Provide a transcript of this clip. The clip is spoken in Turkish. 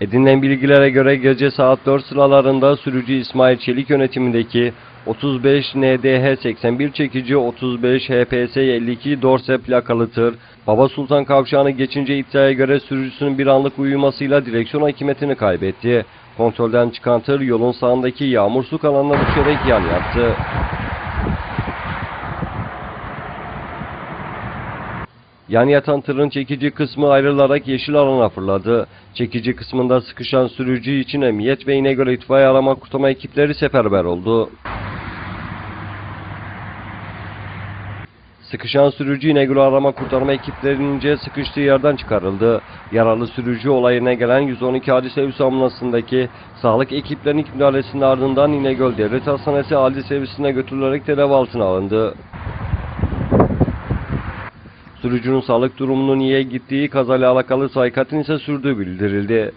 Edinilen bilgilere göre gece saat 4 sıralarında sürücü İsmail Çelik yönetimindeki 35 NDH 81 çekici 35 HPS 52 Dorse plakalı tır, Baba Sultan kavşağını geçince iddiaya göre sürücüsünün bir anlık uyumasıyla direksiyon hakimiyetini kaybetti. Kontrolden çıkan tır yolun sağındaki yağmur su kanalına düşerek yan yattı. Yan yatan tırın çekici kısmı ayrılarak yeşil alana fırladı. Çekici kısmında sıkışan sürücü için emniyet ve İnegöl itfaiye arama kurtarma ekipleri seferber oldu. Sıkışan sürücü İnegöl arama kurtarma ekiplerince sıkıştığı yerden çıkarıldı. Yaralı sürücü olayına gelen 112 acil servis ambulansındaki sağlık ekiplerinin müdahalesinin ardından İnegöl Devlet Hastanesi acil servisine götürülerek tedavi altına alındı. Sürücünün sağlık durumunun iyiye gittiği kazayla alakalı saykatin ise sürdüğü bildirildi.